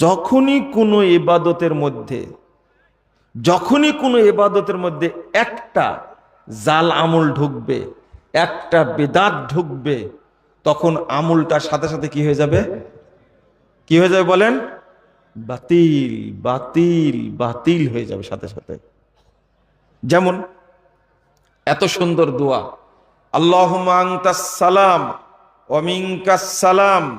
যখনই কোনো ইবাদতের মধ্যে, যখনই কোনো ইবাদতের মধ্যে একটা জাল আমল ঢুকবে, একটা বেদাত ঢুকবে, তখন আমলটার সাথে সাথে কি হয়ে যাবে? কি হয়ে যাবে বলেন? বাতিল বাতিল বাতিল হয়ে যাবে সাথে সাথে। যেমন, এত সুন্দর দোয়া আল্লাহ সালাম অমিঙ্কাস সালাম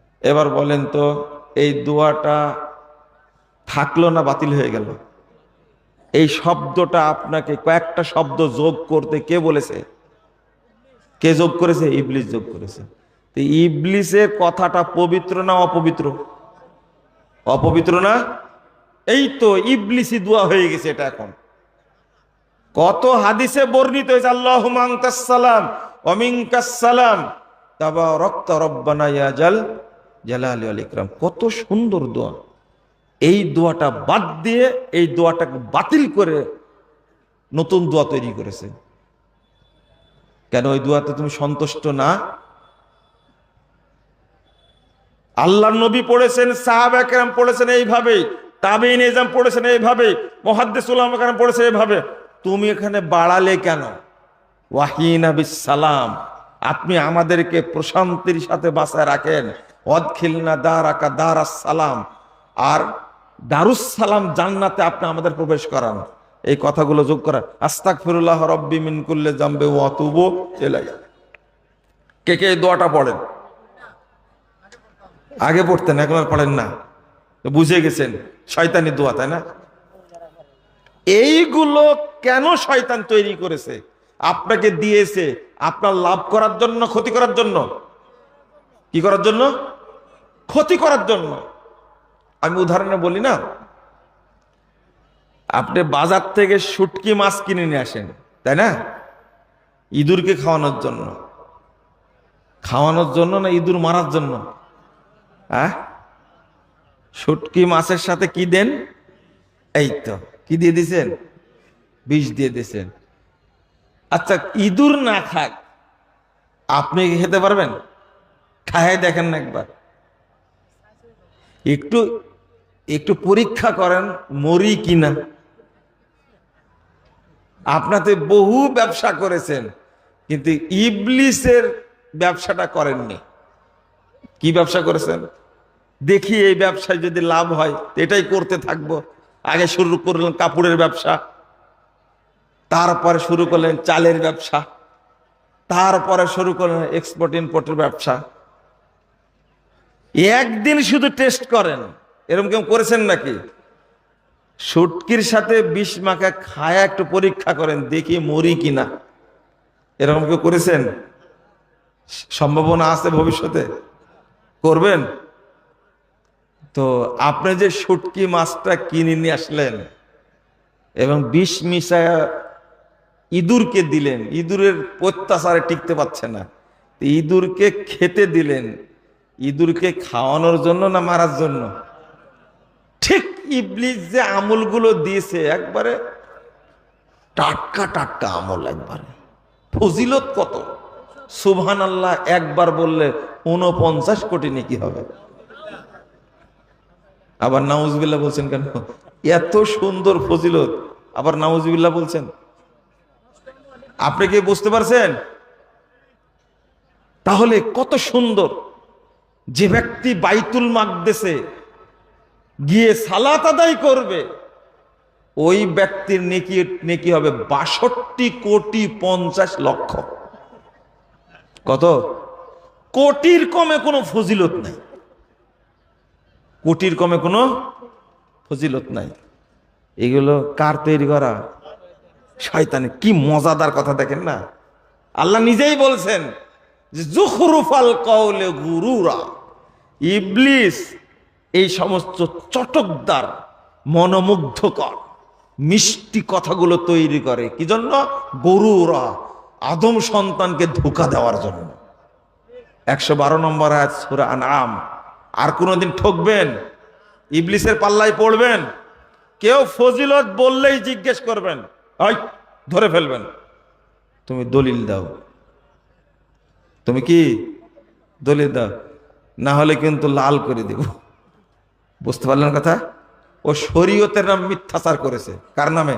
এবার বলেন তো, এই দোয়াটা থাকল না বাতিল হয়ে গেল? এই শব্দটা আপনাকে কয়েকটা শব্দ যোগ করতে কে বলেছে? কে যোগ করেছে? ইবলিস যোগ করেছে। তো ইবলিসের কথাটা পবিত্র না অপবিত্র? অপবিত্র না? এই তো ইবলিসি দোয়া হয়ে গেছে এটা এখন। কত হাদিসে বর্ণিত হয়েছে আল্লাহ সালাম অমিঙ্কাসালাম তাবা রক্ত রব্বানা ইয়াজাল জালালি আল ইকরাম, কত সুন্দর দোয়া। এই দোয়াটা বাদ দিয়ে এই দোয়াটাকে বাতিল করে নতুন দোয়া তৈরি করেছে। কেন ওই দোয়াতে তুমি সন্তুষ্ট না? আল্লাহ নবী পড়েছেন, সাহাব একরাম পড়েছেন এইভাবে তাবিন এজাম পড়েছেন এইভাবে, মহাদ্দেস উলাম একরাম পড়েছে এইভাবে। তুমি এখানে বাড়ালে কেন? ওয়াহিন সালাম। আপনি আমাদেরকে প্রশান্তির সাথে বাসায় রাখেন। অদখিলনা দারাকা দারাস সালাম আর দারুস সালাম জান্নাতে আপনি আমাদের প্রবেশ করান। এই কথাগুলো যোগ করা আস্তাক ফিরুল্লাহ রব্বি মিন কুল্লে জাম্বে ওয়াতুবু এলাই কে কে এই দোয়াটা পড়েন? আগে পড়তেন, এখন আর পড়েন না। বুঝে গেছেন, শয়তানি দোয়া, তাই না? এইগুলো কেন শয়তান তৈরি করেছে? আপনাকে দিয়েছে আপনার লাভ করার জন্য, ক্ষতি করার জন্য? কি করার জন্য? ক্ষতি করার জন্য। আমি উদাহরণে বলি না। আপনি বাজার থেকে শুটকি মাছ কিনে নিয়ে আসেন, তাই না? ইঁদুরকে খাওয়ানোর জন্য। খাওয়ানোর জন্য না ইঁদুর মারার জন্য? হ্যাঁ শুটকি মাছের সাথে কি দেন? এই তো, কি দিয়ে দিছেন? বিষ দিয়ে দিছেন। আচ্ছা ইঁদুর না খাক, আপনি খেতে পারবেন? খায় দেখেন না একবার। একটু একটু পরীক্ষা করেন, মরি কিনা। আপনাতে বহু ব্যবসা করেছেন, কিন্তু ইবলিসের ব্যবসাটা করেননি। কি ব্যবসা করেছেন? দেখি এই ব্যবসায় যদি লাভ হয় এটাই করতে থাকব। আগে শুরু করলেন কাপড়ের ব্যবসা, তারপরে শুরু করলেন চালের ব্যবসা, তারপরে শুরু করলেন এক্সপোর্ট ইম্পোর্টের ব্যবসা। একদিন শুধু টেস্ট করেন। এরকম কেউ করেছেন নাকি? সুটকির সাথে বিষ মাখা খায়া একটু পরীক্ষা করেন, দেখি মরি কিনা। এরকম কেউ করেছেন? সম্ভাবনা আছে ভবিষ্যতে? করবেন? তো আপনি যে শুটকি মাছটা কিনে নিয়ে আসলেন এবং বিষ মিশায়া ইঁদুরকে দিলেন, ইঁদুরের অত্যাচারে টিকতে পারছে না। ইঁদুরকে খেতে দিলেন ইঁদুরকে খাওয়ানোর জন্য না মারার জন্য? ঠিক ইবলিস যে আমলগুলো দিয়েছে, একবারে টাটকা টাটকা আমল একবারে। ফজিলত কত? সুবহান আল্লাহ একবার বললে উনপঞ্চাশ কোটি নাকি হবে। আবার নাউজবিল্লাহ বলছেন কেন? এত সুন্দর ফজিলত। আবার নাউজবিল্লাহ বলছেন, আপনি কি বুঝতে পারছেন? তাহলে কত সুন্দর। যে ব্যক্তি বাইতুল মাকদেশে গিয়ে সালাত আদায় করবে, ওই ব্যক্তির নেকি নেকি হবে বাষট্টি কোটি পঞ্চাশ লক্ষ। কত? কোটির কমে কোনো ফজিলত নাই। কোটির কমে কোনো ফজিলত নাই। এগুলো কার তৈরি করা? শয়তানে কি মজাদার কথা দেখেন না? আল্লাহ নিজেই বলছেন জুখরুফাল কওলে গুরুরা, ইবলিস, এই সমস্ত চটকদার, মনোমুগ্ধকর, মিষ্টি কথাগুলো তৈরি করে। কি জন্য? গরুরা আদম সন্তানকে ধোকা দেওয়ার জন্য। একশো বারো নম্বর আয়াত সুরা আনাম আর কোনোদিন ঠকবেন? ইবলিসের পাল্লায় পড়বেন? কেউ ফজিলত বললেই জিজ্ঞেস করবেন ধরে ফেলবেন। তুমি দলিল দাও। তুমি কি দলিল দাও না হলে কিন্তু লাল করে দেব। বুঝতে পারলেন কথা? ও শরীয়তের নাম মিথ্যাচার করেছে। কার নামে?